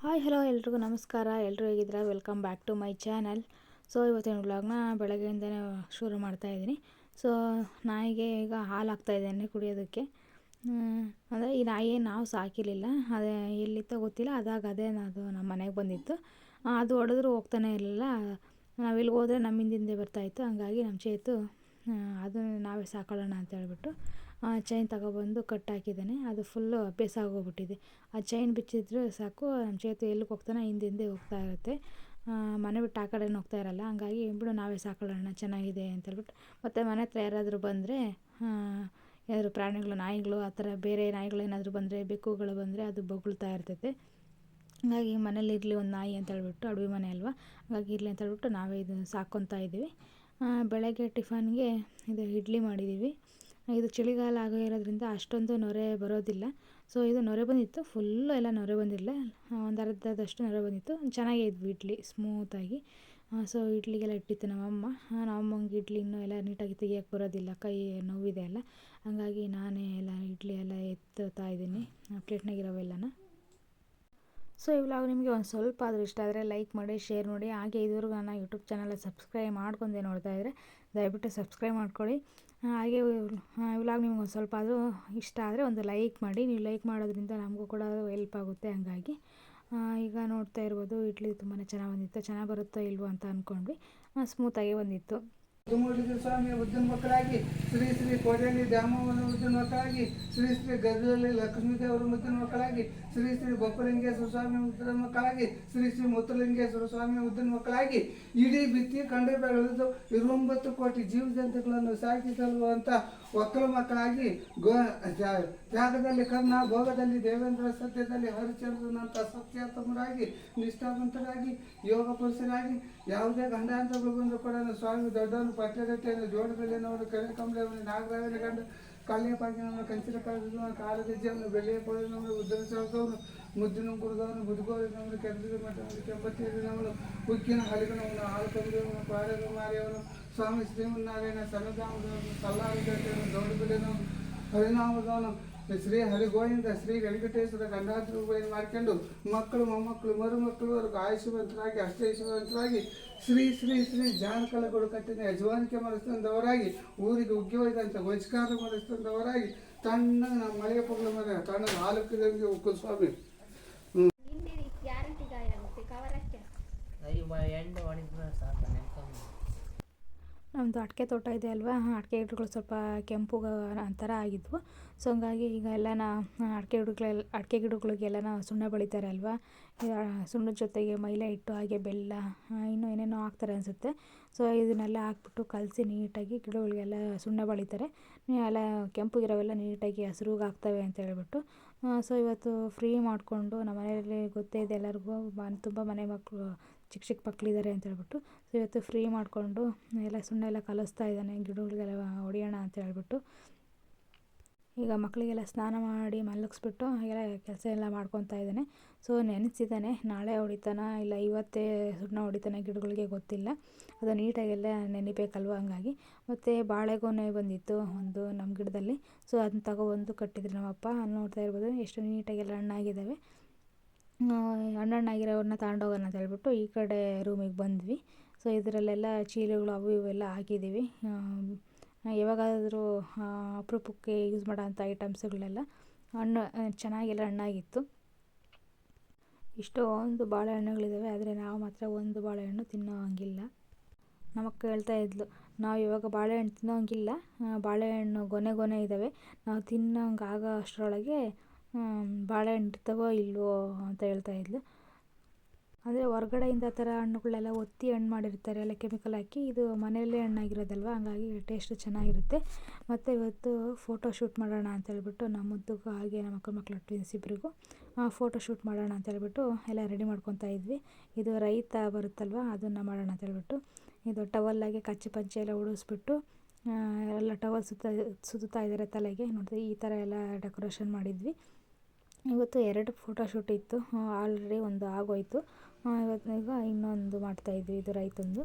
Hi, hello ಎಲ್ರಿಗೂ ನಮಸ್ಕಾರ. ಎಲ್ಲರೂ ಹೇಗಿದ್ದೀರಾ? Welcome back to my channel so ಇವತ್ತಿನ ವ್ಲಾಗ್ನ ಬೆಳಗ್ಗೆಯಿಂದನೇ ಶುರು ಮಾಡ್ತಾಯಿದ್ದೀನಿ ಸೊ ನಾಯಿಗೆ ಈಗ ಹಾಲು ಹಾಕ್ತಾಯಿದ್ದೇನೆ ಕುಡಿಯೋದಕ್ಕೆ. ಅಂದರೆ ಈ ನಾಯಿ ನಾವು ಸಾಕಿರಲಿಲ್ಲ. ಅದೇ ಎಲ್ಲಿತ್ತೋ ಗೊತ್ತಿಲ್ಲ. ಅದಾಗ ಅದೇ ಅದು ನಮ್ಮ ಮನೆಗೆ ಬಂದಿತ್ತು. ಅದು ಹೊಡೆದ್ರು ಹೋಗ್ತಾನೆ ಇರಲಿಲ್ಲ. ನಾವು ಇಲ್ಲಿಗೆ ಹೋದರೆ ನಮ್ಮ ಬರ್ತಾಯಿತ್ತು ಹಂಗಾಗಿ ನಮ್ಮ ಚೇತು ಅದನ್ನು ನಾವೇ ಸಾಕೊಳ್ಳೋಣ ಅಂತ ಹೇಳ್ಬಿಟ್ಟು ಚೈನ್ ತಗೊಬಂದು ಕಟ್ ಹಾಕಿದ್ದಾನೆ. ಅದು ಫುಲ್ಲು ಅಭ್ಯಾಸ ಆಗೋಗ್ಬಿಟ್ಟಿದೆ. ಆ ಚೈನ್ ಬಿಚ್ಚಿದ್ರೆ ಸಾಕು ನಮ್ಮ ಚೇತು ಎಲ್ಲಿಗೆ ಹೋಗ್ತಾನೆ ಹಿಂದೆ ಹಿಂದೆ ಹೋಗ್ತಾ ಇರುತ್ತೆ. ಮನೆ ಬಿಟ್ಟು ಆ ಕಡೆನೂ ಹೋಗ್ತಾ ಇರಲ್ಲ. ಹಂಗಾಗಿ ಬಿಡು, ನಾವೇ ಸಾಕೊಳ್ಳೋಣ ಚೆನ್ನಾಗಿದೆ ಅಂತ ಹೇಳ್ಬಿಟ್ಟು. ಮತ್ತು ಮನೆ ಹತ್ರ ಯಾರಾದರೂ ಬಂದರೆ ಏನಾದರೂ ಪ್ರಾಣಿಗಳು, ನಾಯಿಗಳು, ಆ ಥರ ಬೇರೆ ನಾಯಿಗಳು ಏನಾದರೂ ಬಂದರೆ, ಬೆಕ್ಕುಗಳು ಬಂದರೆ ಅದು ಬೊಗಳ್ತಾ ಇರ್ತೈತೆ. ಹಾಗಾಗಿ ಮನೇಲಿ ಇರಲಿ ಒಂದು ನಾಯಿ ಅಂತ ಹೇಳ್ಬಿಟ್ಟು, ಅಡವಿ ಮನೆ ಅಲ್ವಾ? ಹಾಗಾಗಿ ಇರಲಿ ಅಂತ ಹೇಳ್ಬಿಟ್ಟು ನಾವೇ ಇದು ಸಾಕೊತಾ ಇದ್ದೀವಿ. ಬೆಳಗ್ಗೆ ಟಿಫನ್ಗೆ ಇದು ಇಡ್ಲಿ ಮಾಡಿದ್ದೀವಿ. ಇದು ಚಳಿಗಾಲ ಆಗೋ ಇರೋದ್ರಿಂದ ಅಷ್ಟೊಂದು ನೊರೆ ಬರೋದಿಲ್ಲ. ಸೊ ಇದು ನೊರೆ ಬಂದಿತ್ತು. ಫುಲ್ಲು ಎಲ್ಲ ನೊರೆ ಬಂದಿಲ್ಲ ಒಂದು ಅರ್ಧದಷ್ಟು ನೊರೆ ಬಂದಿತ್ತು. ಚೆನ್ನಾಗೇ ಇದ್ವು ಇಡ್ಲಿ ಸ್ಮೂತಾಗಿ ಸೊ ಇಡ್ಲಿಗೆಲ್ಲ ಇಟ್ಟಿತ್ತು ನಮ್ಮಮ್ಮ. ನಮ್ಮಮ್ಮಂಗೆ ಇಡ್ಲಿ ಇನ್ನೂ ಎಲ್ಲ ನೀಟಾಗಿ ತೆಗಿಯೋಕ್ಕೆ ಬರೋದಿಲ್ಲ. ಕೈ ನೋವಿದೆ ಅಲ್ಲ. ಹಂಗಾಗಿ ನಾನೇ ಎಲ್ಲ ಇಡ್ಲಿ ಎಲ್ಲ ಎತ್ತುತ್ತಾ ಇದ್ದೀನಿ. ಪ್ಲೇಟ್ನಾಗಿರೋವೆಲ್ಲನ ಸೊ ಈ ವ್ಲಾಗ್ ನಿಮಗೆ ಒಂದು ಸ್ವಲ್ಪ ಆದರೂ ಇಷ್ಟ ಆದರೆ ಲೈಕ್ ಮಾಡಿ ಶೇರ್ ಮಾಡಿ. ಹಾಗೆ ಇದುವರೆಗೂ ನನ್ನ ಯೂಟ್ಯೂಬ್ ಚಾನಲ್ ಸಬ್ಸ್ಕ್ರೈಬ್ ಮಾಡ್ಕೊಂಡೆ ನೋಡ್ತಾ ಇದ್ದರೆ ದಯವಿಟ್ಟು ಸಬ್ಸ್ಕ್ರೈಬ್ ಮಾಡ್ಕೊಳ್ಳಿ. ಹಾಗೆ ವ್ಲಾಗ್ ನಿಮ್ಗೆ ಒಂದು ಸ್ವಲ್ಪ ಆದರೂ ಇಷ್ಟ ಆದರೆ ಒಂದು ಲೈಕ್ ಮಾಡಿ. ನೀವು ಲೈಕ್ ಮಾಡೋದ್ರಿಂದ ನಮಗೂ ಕೂಡ ಹೆಲ್ಪ್ ಆಗುತ್ತೆ ಹಂಗಾಗಿ. ಈಗ ನೋಡ್ತಾ ಇರ್ಬೋದು, ಇಡ್ಲಿ ತುಂಬಾ ಚೆನ್ನಾಗಿ ಬಂದಿತ್ತು. ಚೆನ್ನಾಗಿ ಬರುತ್ತೋ ಇಲ್ವೋ ಅಂತ ಅಂದ್ಕೊಂಡ್ವಿ ಸ್ಮೂತಾಗೇ ಬಂದಿತ್ತು. ದುಮೂಲಿಗೆ ಸ್ವಾಮಿಯ ಉದ್ದಿನ ಮಕ್ಕಳಾಗಿ, ಶ್ರೀ ಶ್ರೀ ಕೋಟೆಯಲ್ಲಿ ದ್ಯಾಮವ್ವನ ಉದ್ದಿನ ಶ್ರೀ ಶ್ರೀ ಗದ್ದಲಲ್ಲಿ ಲಕ್ಷ್ಮೀದೇವರ ಮುದ್ದಿನ ಮಕ್ಕಳಾಗಿ, ಶ್ರೀ ಶ್ರೀ ಬಪ್ಪಲಿಂಗೇಶ್ವರ ಸ್ವಾಮಿ ಮುದ್ದಿನ ಶ್ರೀ ಶ್ರೀ ಮುತ್ತಲಿಂಗೇಶ್ವರ ಸ್ವಾಮಿ ಉದ್ದಿನ ಮಕ್ಕಳಾಗಿ, ಇಡೀ ಬಿತ್ತಿ ಕಂಡು ಬೆಳೆದು ಇರುವಂಬತ್ತು ಕೋಟಿ ಜೀವ ಜಂತುಗಳನ್ನು ಸಾಕಿ ಸಲ್ಲುವಂಥ ಒಕ್ಕಲ ಮಕ್ಕಳಾಗಿ ಗೋ ತ್ಯಾಗದಲ್ಲಿ ಕರ್ಣ, ಭೋಗದಲ್ಲಿ ದೇವೇಂದ್ರ, ಸತ್ಯದಲ್ಲಿ ಹರಿಚಂದ್ರನಂಥ ಸತ್ಯಾತ್ಮರಾಗಿ, ನಿಷ್ಠಾವಂತರಾಗಿ ಯೋಗ ಪುರುಷರಾಗಿ ಯಾವುದೇ ಗಂಡಾಂತರಗಳು ಬಂದರೂ ಕೂಡ ಸ್ವಾಮಿ ದೊಡ್ಡವನು ಪಟ್ಟಗಟ್ಟೆಯನ್ನು ಜೋಡದಲ್ಲಿನವನು ಕರೆ ಕಂಬಳವನ್ನು ನಾಗರಾವಿನ ಗಂಡ ಕಲ್ಲೆ ಪಾಕಿನವನು ಕಂಚಿನ ಕಾಲದವನು ಕಾಲಗಜ್ಜೆಯವನು ಬೆಳ್ಳಿಯ ಕೊಳದವನು ಉದ್ದನ ಚೌಕವನು ಮುದ್ದಿನ ಗುರುದವನು ಮುದುಗೋರಿನವನು ಕೆಂದಿದ ಮಠವನು ಕೆಂಪತ್ತಿರಿನವನು ಉಕ್ಕಿನ ಹಲಿಗನವನು ಹಾಲು ಕಬಿದವನು ಪಾರದ ಮಾರಿಯವನು ಸ್ವಾಮಿ ಶ್ರೀಮನ್ನಾರಾಯಣ ಸನ್ನದಾಮದವನು ಸಲ್ಲಾರಿಗಟ್ಟೆಯವನು ದೌಡಬಿಲಿನವನು ಹರಿನಾಮದವನು ಶ್ರೀ ಹರಿಗೋವಿಂದ ಶ್ರೀ ವೆಂಕಟೇಶ್ವರ ಗಂಡಾದ್ರೂಪವನ್ನು ಮಾಡ್ಕೊಂಡು ಮಕ್ಕಳು ಮೊಮ್ಮಕ್ಕಳು ಮರುಮಕ್ಕಳು ಅವ್ರಿಗೆ ಆಯುಷ್ಯವಂತರಾಗಿ ಅಷ್ಟೈಶ್ವರಂತರಾಗಿ ಶ್ರೀ ಶ್ರೀ ಶ್ರೀ ಜಾನಕಳ ಗುರುಕಟ್ಟಿನ ಯಜಮಾನಿಕೆ ಮಾಡಿಸ್ತಂದವರಾಗಿ ಊರಿಗೆ ಉಗ್ಗಿ ಒಯ್ದಂಥ ವಹಿಷ್ಕಾರ ಮಾಡಿಸ್ತಂದವರಾಗಿ ತಣ್ಣ ನಮ್ಮ ಮಳೆಯ ಪೊಗಳು ಮನೆ ತಣ್ಣ ನಾಲ್ಕು ಉಕ್ಕು ಸ್ವಾಮಿ. ಎಣ್ಣೆ ಹೊಡಿದ್ರೆ ಸಾಕು ನೆನ್ಕೊಂಡು ನಮ್ಮದು ಅಡಿಕೆ ತೋಟ ಇದೆ ಅಲ್ವಾ? ಅಡಿಕೆ ಗಿಡಗಳು ಸ್ವಲ್ಪ ಕೆಂಪು ಥರ ಆಗಿದ್ವು. ಸೊ ಹಂಗಾಗಿ ಈಗ ಎಲ್ಲನ ಅಡಿಕೆ ಗಿಡಗಳೆಲ್ಲ ಅಡಿಕೆ ಗಿಡಗಳಿಗೆಲ್ಲನ ಸುಣ್ಣ ಬಳಿತಾರೆ ಅಲ್ವಾ? ಸುಣ್ಣದ ಜೊತೆಗೆ ಮೈಲೆ ಇಟ್ಟು ಹಾಗೆ ಬೆಲ್ಲ ಇನ್ನೂ ಏನೇನೋ ಹಾಕ್ತಾರೆ ಅನಿಸುತ್ತೆ. ಸೊ ಇದನ್ನೆಲ್ಲ ಹಾಕ್ಬಿಟ್ಟು ಕಲಸಿ ನೀಟಾಗಿ ಗಿಡಗಳಿಗೆಲ್ಲ ಸುಣ್ಣ ಬಳಿತಾರೆ. ಎಲ್ಲ ಕೆಂಪು ಗಿಡವೆಲ್ಲ ನೀಟಾಗಿ ಹಸಿರುಗೆ ಆಗ್ತವೆ ಅಂತ ಹೇಳ್ಬಿಟ್ಟು. ಸೊ ಇವತ್ತು ಫ್ರೀ ಮಾಡಿಕೊಂಡು ನಮ್ಮ ಮನೆಯಲ್ಲಿ ಗೊತ್ತೇ ಇದೆ ಎಲ್ಲರಿಗೂ. ತುಂಬ ಮನೆ ಮಕ್ಕಳು ಚಿಕ್ಕ ಚಿಕ್ಕ ಮಕ್ಕಳಿದ್ದಾರೆ ಅಂತ ಹೇಳ್ಬಿಟ್ಟು ಸೊ ಇವತ್ತು ಫ್ರೀ ಮಾಡಿಕೊಂಡು ಎಲ್ಲ ಸುಣ್ಣ ಎಲ್ಲ ಕಲಿಸ್ತಾ ಇದ್ದಾನೆ, ಗಿಡಗಳಿಗೆಲ್ಲ ಹೊಡೆಯೋಣ ಅಂತ ಹೇಳ್ಬಿಟ್ಟು. ಈಗ ಮಕ್ಕಳಿಗೆಲ್ಲ ಸ್ನಾನ ಮಾಡಿ ಮಲಗಿಸ್ಬಿಟ್ಟು ಹಾಗೆಲ್ಲ ಕೆಲಸ ಎಲ್ಲ ಮಾಡ್ಕೊತಾ ಇದ್ದಾನೆ. ಸೊ ನೆನೆಸಿದ್ದಾನೆ, ನಾಳೆ ಹೊಡಿತಾನ ಇಲ್ಲ ಇವತ್ತೇ ಸುಣ್ಣ ಹೊಡಿತಾನೆ ಗಿಡಗಳಿಗೆ ಗೊತ್ತಿಲ್ಲ. ಅದು ನೀಟಾಗೆಲ್ಲ ನೆನಿಬೇಕಲ್ವ ಹಂಗಾಗಿ. ಮತ್ತು ಬಾಳೆಗೊನೆ ಬಂದಿತ್ತು ಒಂದು ನಮ್ಮ ಗಿಡದಲ್ಲಿ. ಸೊ ಅದನ್ನ ತಗೊಬಂದು ಕಟ್ಟಿದ್ರು ನಮ್ಮಪ್ಪ. ನೋಡ್ತಾ ಇರ್ಬೋದು, ಎಷ್ಟು ನೀಟಾಗೆಲ್ಲ ಹಣ್ಣಾಗಿದ್ದಾವೆ. ಹಣ್ಣಣ್ಣಾಗಿರೋವನ್ನ ತಗೊಂಡೋಗೋಣ ಅಂತ ಹೇಳ್ಬಿಟ್ಟು ಈ ಕಡೆ ರೂಮಿಗೆ ಬಂದ್ವಿ. ಸೊ ಇದರಲ್ಲೆಲ್ಲ ಚೀಲಗಳು ಅವು ಇವೆಲ್ಲ ಹಾಕಿದ್ದೀವಿ. ಯಾವಾಗಾದರೂ ಅಪರೂಪಕ್ಕೆ ಯೂಸ್ ಮಾಡೋಂಥ ಐಟಮ್ಸ್ಗಳೆಲ್ಲ ಹಣ್ಣು ಚೆನ್ನಾಗೆಲ್ಲ ಹಣ್ಣಾಗಿತ್ತು. ಇಷ್ಟೊಂದು ಬಾಳೆಹಣ್ಣುಗಳಿದ್ದಾವೆ ಆದರೆ ನಾವು ಮಾತ್ರ ಒಂದು ಬಾಳೆಹಣ್ಣು ತಿನ್ನೋ ಹಂಗಿಲ್ಲ ನಮ್ಮಕ್ಕ ಹೇಳ್ತಾ ಇದ್ಲು, ನಾವು ಇವಾಗ ಬಾಳೆಹಣ್ಣು ತಿನ್ನೋ ಹಂಗಿಲ್ಲ ಬಾಳೆಹಣ್ಣು ಗೊನೆ ಗೊನೆ ಇದ್ದಾವೆ ನಾವು ತಿನ್ನೋಂಗೆ ಆಗೋ ಅಷ್ಟರೊಳಗೆ ಬಾಳೆಹಣ್ಣು ಇರ್ತವೋ ಇಲ್ವೋ ಅಂತ ಹೇಳ್ತಾ ಇದ್ಲು. ಅಂದರೆ ಹೊರ್ಗಡೆಯಿಂದ ಆ ಥರ ಹಣ್ಣುಗಳೆಲ್ಲ ಒತ್ತಿ ಹಣ್ಣು ಮಾಡಿರ್ತಾರೆ, ಎಲ್ಲ ಕೆಮಿಕಲ್ ಹಾಕಿ. ಇದು ಮನೆಯಲ್ಲೇ ಹಣ್ಣಾಗಿರೋದಲ್ವ? ಹಂಗಾಗಿ ಟೇಸ್ಟ್ ಚೆನ್ನಾಗಿರುತ್ತೆ. ಮತ್ತು ಇವತ್ತು ಫೋಟೋ ಶೂಟ್ ಮಾಡೋಣ ಅಂತ ಹೇಳ್ಬಿಟ್ಟು ನಮ್ಮ ಮುದ್ದಕ್ಕೂ ಹಾಗೆ ನಮ್ಮ ಅಕ್ಕ ಮಕ್ಕಳು ಟ್ವಿನ್ಸ್ ಇಬ್ಬರಿಗೂ ಫೋಟೋ ಶೂಟ್ ಮಾಡೋಣ ಅಂತ ಹೇಳಿಬಿಟ್ಟು ಎಲ್ಲ ರೆಡಿ ಮಾಡ್ಕೊತಾ ಇದ್ವಿ. ಇದು ರೈತ ಬರುತ್ತಲ್ವ? ಅದನ್ನು ಮಾಡೋಣ ಅಂತ ಹೇಳ್ಬಿಟ್ಟು. ಇದು ಟವಲ್ಲಾಗೆ ಕಚ್ಚಿ ಪಂಚೆ ಎಲ್ಲ ಉಡಿಸ್ಬಿಟ್ಟು ಎಲ್ಲ ಟವಲ್ ಸುತ್ತ ಸುತ್ತಾ ಇದ್ದಾರೆ ತಲೆಗೆ. ನೋಡಿದ್ರೆ ಈ ಥರ ಎಲ್ಲ ಡೆಕೋರೇಷನ್ ಮಾಡಿದ್ವಿ. ಇವತ್ತು ಎರಡು ಫೋಟೋ ಶೂಟ್ ಇತ್ತು. ಆಲ್ರೆಡಿ ಒಂದು ಆಗೋಯಿತು. ಇವತ್ತು ಈಗ ಇನ್ನೊಂದು ಮಾಡ್ತಾಯಿದ್ವಿ ಇದು ರೈತಂದು.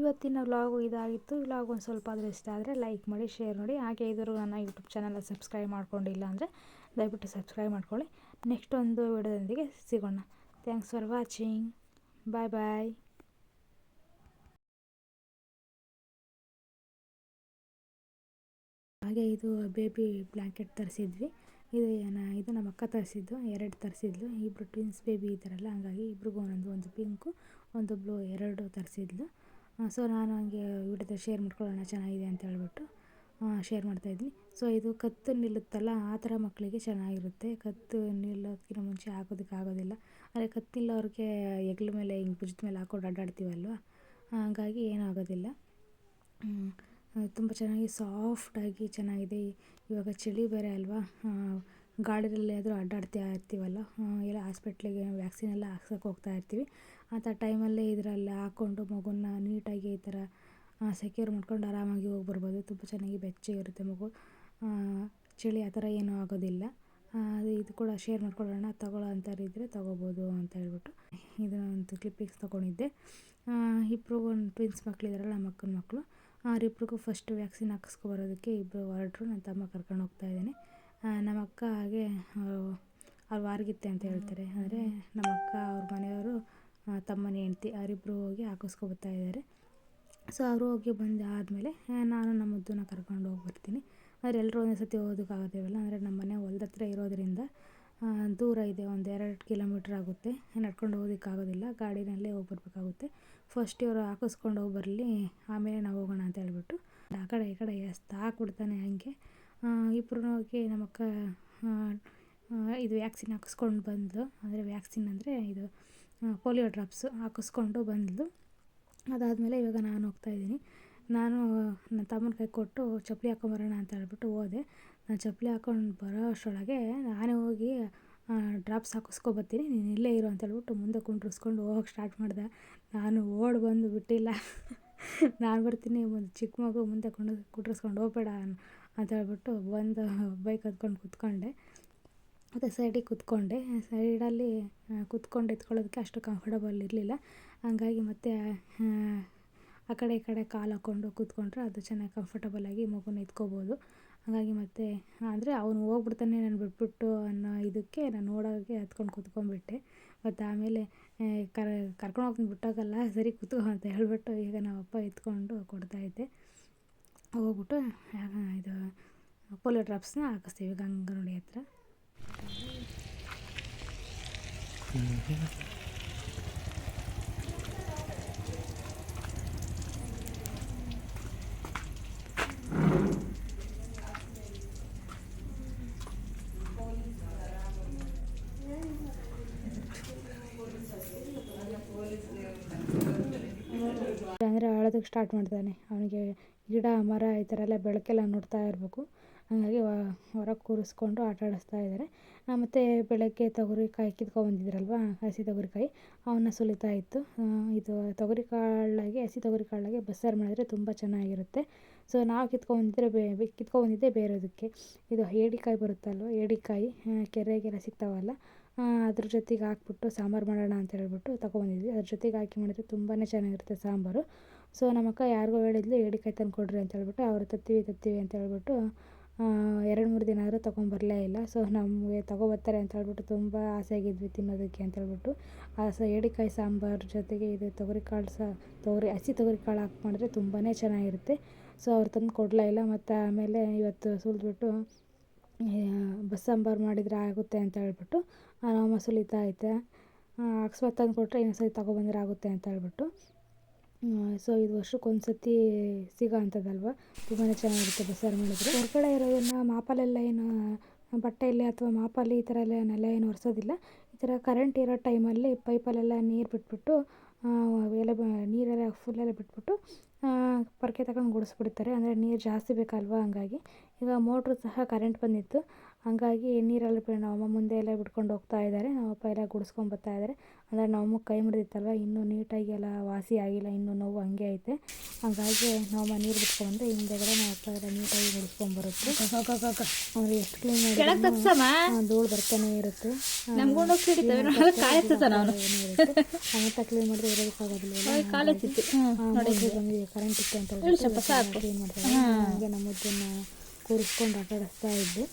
ಇವತ್ತಿನ ವ್ಲಾಗು ಇದಾಗಿತ್ತು. ವ್ಲಾಗ್ ಒಂದು ಸ್ವಲ್ಪ ಆದರೂ ಇಷ್ಟ ಆದರೆ ಲೈಕ್ ಮಾಡಿ ಶೇರ್ ಮಾಡಿ. ಹಾಗೆ ಇದ್ರೂ ನನ್ನ ಯೂಟ್ಯೂಬ್ ಚಾನಲ್ ಸಬ್ಸ್ಕ್ರೈಬ್ ಮಾಡ್ಕೊಂಡಿಲ್ಲ ಅಂದರೆ ದಯವಿಟ್ಟು ಸಬ್ಸ್ಕ್ರೈಬ್ ಮಾಡ್ಕೊಳ್ಳಿ. ನೆಕ್ಸ್ಟ್ ಒಂದು ವಿಡಿಯೋದೊಂದಿಗೆ ಸಿಗೋಣ. Thanks for watching bye bye ಹಾಗೆ ಇದು ಬೇಬಿ ಬ್ಲ್ಯಾಂಕೆಟ್ ತರಿಸಿದ್ವಿ. ಇದು ಏನ, ಇದು ನಮ್ಮ ಅಕ್ಕ ತರಿಸಿದ್ದು, ಎರಡು ತರಿಸಿದ್ಲು. ಇಬ್ಬರು ಟ್ವಿನ್ಸ್ ಬೇಬಿ ಇದ್ದಾರಲ್ಲ ಹಾಗಾಗಿ ಇಬ್ರಿಗೂ ಒಂದೊಂದು, ಒಂದು ಪಿಂಕು ಒಂದು ಬ್ಲೂ ಎರಡು ತರಿಸಿದ್ಲು. ಸೊ ನಾನು ಹಂಗೆ ವಿಡಿಯೋದ ಶೇರ್ ಮಾಡ್ಕೊಳ್ಳೋಣ, ಚೆನ್ನಾಗಿದೆ ಅಂತ ಹೇಳ್ಬಿಟ್ಟು ಶೇರ್ ಮಾಡ್ತಾಯಿದ್ವಿ ಸೊ ಇದು ಕತ್ತು ನಿಲ್ಲುತ್ತಲ್ಲ, ಆ ಥರ ಮಕ್ಕಳಿಗೆ ಚೆನ್ನಾಗಿರುತ್ತೆ. ಕತ್ತು ನಿಲ್ಲೋದಕ್ಕಿಂತ ಮುಂಚೆ ಹಾಕೋದಕ್ಕೆ ಆಗೋದಿಲ್ಲ. ಆದರೆ ಕತ್ತಿಲ್ಲವ್ರಿಗೆ ಹೆಗ್ಲ ಮೇಲೆ, ಹಿಂಗೆ ಭುಜದ ಮೇಲೆ ಹಾಕೊಂಡು ಅಡ್ಡಾಡ್ತೀವಲ್ವ? ಹಾಗಾಗಿ ಏನೂ ಆಗೋದಿಲ್ಲ ತುಂಬ ಚೆನ್ನಾಗಿ ಸಾಫ್ಟಾಗಿ ಚೆನ್ನಾಗಿದೆ. ಇವಾಗ ಚಳಿ ಬೇರೆ ಅಲ್ವಾ? ಗಾಡಿಯಲ್ಲಿ ಆದರೂ ಅಡ್ಡಾಡ್ತಾ ಇರ್ತೀವಲ್ಲ? ಎಲ್ಲ ಹಾಸ್ಪಿಟ್ಲಿಗೆ ವ್ಯಾಕ್ಸಿನ್ ಎಲ್ಲ ಹಾಕ್ಸೋಕೆ ಹೋಗ್ತಾ ಇರ್ತೀವಿ. ಅಂಥ ಟೈಮಲ್ಲೇ ಇದರಲ್ಲಿ ಹಾಕ್ಕೊಂಡು ಮಗುನ ನೀಟಾಗಿ ಈ ಥರ ಸೆಕ್ಯೂರ್ ಮಾಡ್ಕೊಂಡು ಆರಾಮಾಗಿ ಹೋಗಿ ಬರ್ಬೋದು ತುಂಬ ಚೆನ್ನಾಗಿ ಬೆಚ್ಚಗಿರುತ್ತೆ ಮಗು. ಚಳಿ ಆ ಥರ ಏನೂ ಆಗೋದಿಲ್ಲ. ಅದು ಇದು ಕೂಡ ಶೇರ್ ಮಾಡ್ಕೊಳ್ಳೋಣ, ತಗೊಳ್ಳೋ ಅಂಥವ್ರು ಇದ್ದರೆ ತೊಗೋಬೋದು ಅಂತ ಹೇಳ್ಬಿಟ್ಟು ಇದನ್ನೊಂದು ಕ್ಲಿಪ್ಪಿಂಗ್ಸ್ ತೊಗೊಂಡಿದ್ದೆ. ಇಬ್ಬರು ಒಂದು ಟ್ವಿನ್ಸ್ ಮಕ್ಕಳಿದಾರಲ್ಲ ನಮ್ಮ ಅಕ್ಕನ ಮಕ್ಕಳು. ಅವರಿಬ್ರಿಗೂ ಫಸ್ಟ್ ವ್ಯಾಕ್ಸಿನ್ ಹಾಕಿಸ್ಕೊಬರೋದಕ್ಕೆ ಇಬ್ಬರು ಹೊರಟರು ನನ್ನ ತಮ್ಮ ಕರ್ಕೊಂಡು ಹೋಗ್ತಾ ಇದ್ದೀನಿ. ನಮ್ಮ ಅಕ್ಕ ಹಾಗೆ ಅವ್ರು ವಾರ್ಗಿತ್ತೆ ಅಂತ ಹೇಳ್ತಾರೆ. ಅಂದರೆ ನಮ್ಮ ಅಕ್ಕ ಅವ್ರ ಮನೆಯವರು ತಮ್ಮನ ಹೆಂಡ್ತಿ ಅವರಿಬ್ಬರು ಹೋಗಿ ಹಾಕಿಸ್ಕೊಬರ್ತಾ ಇದ್ದಾರೆ. ಸೊ ಅವರು ಹೋಗಿ ಬಂದು ಆದಮೇಲೆ ನಾನು ನಮ್ಮ ಮುದ್ದನ್ನ ಕರ್ಕೊಂಡು ಹೋಗಿ ಬರ್ತೀನಿ ಆದರೆ ಎಲ್ಲರೂ ಒಂದೇ ಸತಿ ಹೋಗೋದಕ್ಕಾಗೋದಿಲ್ಲ ಅಂದರೆ ನಮ್ಮ ಮನೆ ಹೊಲ್ದ ಹತ್ರ ಇರೋದರಿಂದ ದೂರ ಇದೆ, ಒಂದು ಎರಡು ಕಿಲೋಮೀಟ್ರ್ ಆಗುತ್ತೆ. ನಡ್ಕೊಂಡು ಹೋಗೋದಕ್ಕಾಗೋದಿಲ್ಲ ಗಾಡಿನಲ್ಲೇ ಹೋಗಿ ಬರಬೇಕಾಗುತ್ತೆ ಫಸ್ಟ್ ಇವರು ಹಾಕಿಸ್ಕೊಂಡು ಹೋಗಿ ಬರಲಿ ಆಮೇಲೆ ನಾವು ಹೋಗೋಣ ಅಂತ ಹೇಳ್ಬಿಟ್ಟು. ಆ ಕಡೆ ಈ ಕಡೆ ಎಸ್ತಾ ಹಾಕ್ಬಿಡ್ತಾನೆ ಹಂಗೆ. ಇಬ್ಬರು ಹೋಗಿ ನಮ್ಮಕ್ಕ ಇದು ವ್ಯಾಕ್ಸಿನ್ ಹಾಕಿಸ್ಕೊಂಡು ಬಂದಳು ಅಂದರೆ ವ್ಯಾಕ್ಸಿನ್ ಅಂದರೆ ಇದು ಪೋಲಿಯೋ ಡ್ರಾಪ್ಸು ಹಾಕಿಸ್ಕೊಂಡು ಬಂದಳು ಅದಾದಮೇಲೆ ಇವಾಗ ನಾನು ಹೋಗ್ತಾಯಿದ್ದೀನಿ ನಾನು, ನನ್ನ ತಮ್ಮನ ಕೈ ಕೊಟ್ಟು ಚಪ್ಪಲಿ ಹಾಕೊಂಬರೋಣ ಅಂತ ಹೇಳ್ಬಿಟ್ಟು ಹೋದೆ. ನಾನು ಚಪ್ಪಲಿ ಹಾಕೊಂಡು ಬರೋ ಅಷ್ಟರೊಳಗೆ ನಾನೇ ಹೋಗಿ ಡ್ರಾಪ್ಸ್ ಹಾಕಿಸ್ಕೊಬರ್ತೀನಿ, ನೀನು ಇಲ್ಲೇ ಇರು ಅಂತ ಹೇಳ್ಬಿಟ್ಟು ಮುಂದೆ ಕುಂಡ್ರಿಸ್ಕೊಂಡು ಹೋಗೋಕೆ ಸ್ಟಾರ್ಟ್ ಮಾಡಿದೆ. ನಾನು ಓಡಿ ಬಂದು ಬಿಟ್ಟಿಲ್ಲ. ನಾನು ಬರ್ತೀನಿ, ಒಂದು ಚಿಕ್ಕ ಮಗು ಮುಂದೆ ಕುಂಡ್ ಕುಂಡ್ರಿಸ್ಕೊಂಡು ಹೋಗಬೇಡ ಅಂತ ಹೇಳ್ಬಿಟ್ಟು ಬಂದು ಬೈಕ್ ಹತ್ಕೊಂಡು ಕೂತ್ಕೊಂಡೆ. ಮತ್ತು ಸೈಡಿಗೆ ಕೂತ್ಕೊಂಡೆ. ಸೈಡಲ್ಲಿ ಕುತ್ಕೊಂಡು ಎತ್ಕೊಳ್ಳೋದಕ್ಕೆ ಅಷ್ಟು ಕಂಫರ್ಟಬಲ್ ಇರಲಿಲ್ಲ. ಹಂಗಾಗಿ ಮತ್ತೆ ಆ ಕಡೆ ಈ ಕಡೆ ಕಾಲು ಹಾಕ್ಕೊಂಡು ಕೂತ್ಕೊಂಡ್ರೆ ಅದು ಚೆನ್ನಾಗಿ ಕಂಫರ್ಟಬಲಾಗಿ ಮಗುನ ಎತ್ಕೋಬೋದು. ಹಾಗಾಗಿ ಮತ್ತೆ, ಅಂದರೆ ಅವನು ಹೋಗ್ಬಿಡ್ತಾನೆ ನಾನು ಬಿಟ್ಬಿಟ್ಟು ಅನ್ನೋ ಇದಕ್ಕೆ ನಾನು ನೋಡೋಕ್ಕೆ ಹತ್ಕೊಂಡು ಕೂತ್ಕೊಂಡ್ಬಿಟ್ಟೆ. ಮತ್ತು ಆಮೇಲೆ ಕರ್, ಕರ್ಕೊಂಡು ಹೋಗ್ತೀನಿ ಬಿಟ್ಟಾಗಲ್ಲ, ಸರಿ ಕೂತ್ಕೋ ಅಂತ ಹೇಳ್ಬಿಟ್ಟು ಈಗ ನಮ್ಮ ಅಪ್ಪ ಎತ್ಕೊಂಡು ಕೊಡ್ತಾಯಿದ್ದೆ ಹೋಗ್ಬಿಟ್ಟು ಇದು ಪೋಲಿಯೋ ಡ್ರಾಪ್ಸ್ನ ಹಾಕಿಸ್ತೀವಿ ಈಗ ನೋಡಿ ಹತ್ರ ಅಂದರೆ ಅಳೋದಕ್ಕೆ ಸ್ಟಾರ್ಟ್ ಮಾಡ್ತಾನೆ. ಅವನಿಗೆ ಗಿಡ, ಮರ ಈ ಥರ ಎಲ್ಲ ಬೆಳಕೆಲ್ಲ ನೋಡ್ತಾ ಇರಬೇಕು. ಹಾಗಾಗಿ ಹೊರಗೆ ಕೂರಿಸ್ಕೊಂಡು ಆಟ ಆಡಿಸ್ತಾ ಇದ್ದಾರೆ ಮತ್ತು ಬೆಳಗ್ಗೆ ತೊಗರಿಕಾಯಿ ಕಿತ್ಕೊಂಬಂದಿದ್ರಲ್ವ ಹಸಿ ತೊಗರಿಕಾಯಿ ಅವನ್ನ ಸುಲಿತಾ ಇತ್ತು. ಇದು ತೊಗರಿ ಕಾಳಾಗೆ, ಹಸಿ ತೊಗರಿ ಕಾಳಾಗೆ ಬಸ್ಸಾರು ಮಾಡಿದ್ರೆ ತುಂಬ ಚೆನ್ನಾಗಿರುತ್ತೆ. ಸೊ ನಾವು ಕಿತ್ಕೊಂಬಂದಿದ್ರೆ ಬೇ ಕಿತ್ಕೊಂಬಂದಿದ್ದೆ ಬೇರೆದಕ್ಕೆ ಇದು ಏಡಿಕಾಯಿ ಬರುತ್ತಲ್ವ ಏಡಿಕಾಯಿ ಕೆರೆಗೆಲ್ಲ ಸಿಗ್ತಾವಲ್ಲ ಅದ್ರ ಜೊತೆಗೆ ಹಾಕ್ಬಿಟ್ಟು ಸಾಂಬಾರು ಮಾಡೋಣ ಅಂತ ಹೇಳ್ಬಿಟ್ಟು ತೊಗೊಬಂದಿದ್ವಿ. ಅದ್ರ ಜೊತೆಗೆ ಹಾಕಿ ಮಾಡಿದ್ರೆ ತುಂಬಾ ಚೆನ್ನಾಗಿರುತ್ತೆ ಸಾಂಬಾರು. ಸೊ ನಮ್ಮ ಅಕ್ಕ ಯಾರಿಗೋ ಹೇಳಿದ್ಲು ಏಡಿಕಾಯಿ ತಂದು ಅಂತ ಹೇಳ್ಬಿಟ್ಟು ಅವ್ರು ತತ್ತೀವಿ ತತ್ತೀವಿ ಅಂತ ಹೇಳ್ಬಿಟ್ಟು ಎರಡು, ಮೂರು ದಿನ ಆದರೂ ತೊಗೊಂಬರಲೇ ಇಲ್ಲ. ಸೊ, ನಮಗೆ ತೊಗೊಬರ್ತಾರೆ ಅಂತ ಹೇಳ್ಬಿಟ್ಟು ತುಂಬ ಆಸೆಯಾಗಿದ್ವಿ ತಿನ್ನೋದಕ್ಕೆ ಅಂತ ಹೇಳ್ಬಿಟ್ಟು. ಆ, ಸ ಏಡಿಕಾಯಿ ಸಾಂಬಾರು ಜೊತೆಗೆ ಇದು ತೊಗರಿ ಕಾಳು ಸಹ ತೊಗರಿ, ಹಸಿ ತೊಗರಿ ಕಾಳು ಹಾಕಿ ಮಾಡಿದ್ರೆ ತುಂಬಾ ಚೆನ್ನಾಗಿರುತ್ತೆ. ಸೊ, ಅವ್ರು ತಂದು ಕೊಡಲೇ ಇಲ್ಲ. ಮತ್ತು ಆಮೇಲೆ ಇವತ್ತು ಸುಲಿದ್ಬಿಟ್ಟು ಬಸ್ಸಾಂಬಾರು ಮಾಡಿದರೆ ಆಗುತ್ತೆ ಅಂತ ಹೇಳ್ಬಿಟ್ಟು ನಮ್ಮಮ್ಮ ಸುಲಿತಾ ಐತೆ. ಅಕಸ್ಮಾತ್ ತಂದು ಕೊಟ್ಟರೆ ಇನ್ನೊಂದ್ಸರಿ ತಗೊಬಂದರೆ ಆಗುತ್ತೆ ಅಂತ ಹೇಳ್ಬಿಟ್ಟು. ಸೊ ಇದು ವರ್ಷಕ್ಕೊಂದು ಸತಿ ಸಿಗೋ ಅಂಥದ್ದಲ್ವ ತುಂಬಾ ಚೆನ್ನಾಗಿರುತ್ತೆ ಬಸ್ಸಾರು ಮಾಡಿದರೆ. ಹೊರಗಡೆ ಇರೋದನ್ನು ಮಾಪಲ್ಲೆಲ್ಲ ಏನು ಬಟ್ಟೆಯಲ್ಲಿ ಅಥವಾ ಮಾಪಲ್ಲಿ ಈ ಥರ ಎಲ್ಲ ನೆಲ ಏನು ಒರೆಸೋದಿಲ್ಲ. ಈ ಥರ ಕರೆಂಟ್ ಇರೋ ಟೈಮಲ್ಲಿ ಪೈಪಲ್ಲೆಲ್ಲ ನೀರು ಬಿಟ್ಬಿಟ್ಟು ಎಲ್ಲ ನೀರೆಲ್ಲ ಫುಲ್ಲೆಲ್ಲ ಬಿಟ್ಬಿಟ್ಟು ಪೊರ್ಕೆ ತಗೊಂಡು ಗುಡಿಸ್ಬಿಡ್ತಾರೆ. ಅಂದರೆ ನೀರು ಜಾಸ್ತಿ ಬೇಕಲ್ವಾ ಹಂಗಾಗಿ. ಈಗ ಮೋಟ್ರು ಸಹ ಕರೆಂಟ್ ಬಂದಿತ್ತು. ಹಂಗಾಗಿ ನೀರೆಲ್ಲ ನಮ್ಮಮ್ಮ ಮುಂದೆ ಎಲ್ಲ ಬಿಟ್ಕೊಂಡು ಹೋಗ್ತಾ ಇದ್ದಾರೆ. ನಮ್ಮಪ್ಪ ಎಲ್ಲ ಗುಡಿಸ್ಕೊಂಡು ಬರ್ತಾ ಇದ್ದಾರೆ. ಅಂದರೆ ನಮ್ಮಮ್ಮ ಕೈ ಮುರಿದಿತ್ತಲ್ವ? ಇನ್ನೂ ನೀಟಾಗಿ ಎಲ್ಲ ವಾಸಿ ಆಗಿಲ್ಲ ಇನ್ನೂ ನೋವು ಹಂಗೆ ಐತೆ. ಹಾಗಾಗಿ ನಮ್ಮಮ್ಮ ನೀರು ಬಿಟ್ಕೊಂಡ್ರೆ ಹಿಂದೆಗಡೆ ನಮ್ಮಪ್ಪ ಎಲ್ಲ ನೀಟಾಗಿ ಗುಡಿಸ್ಕೊಂಡು ಬರುತ್ತೆ. ಅವ್ರು ಎಷ್ಟು ಕ್ಲೀನ್ ಮಾಡಿ ಧೂಳು ಬರ್ತಾನೆ ಇರುತ್ತೆ. ಅಂತ ಕ್ಲೀನ್ ಮಾಡಿದ್ರೆ ಇರೋದಕ್ಕಾಗೋದಿಲ್ಲ ಕರೆಂಟ್ ಇತ್ತು ಅಂತ ಕ್ಲೀನ್ ಮಾಡ್ತಾರೆ ಹಾಗೆ ನಮ್ಮ ಮುದ್ದನ್ನು ಕೂರಿಸ್ಕೊಂಡು ಆಟ ಆಡಿಸ್ತಾ ಇದ್ದೆ.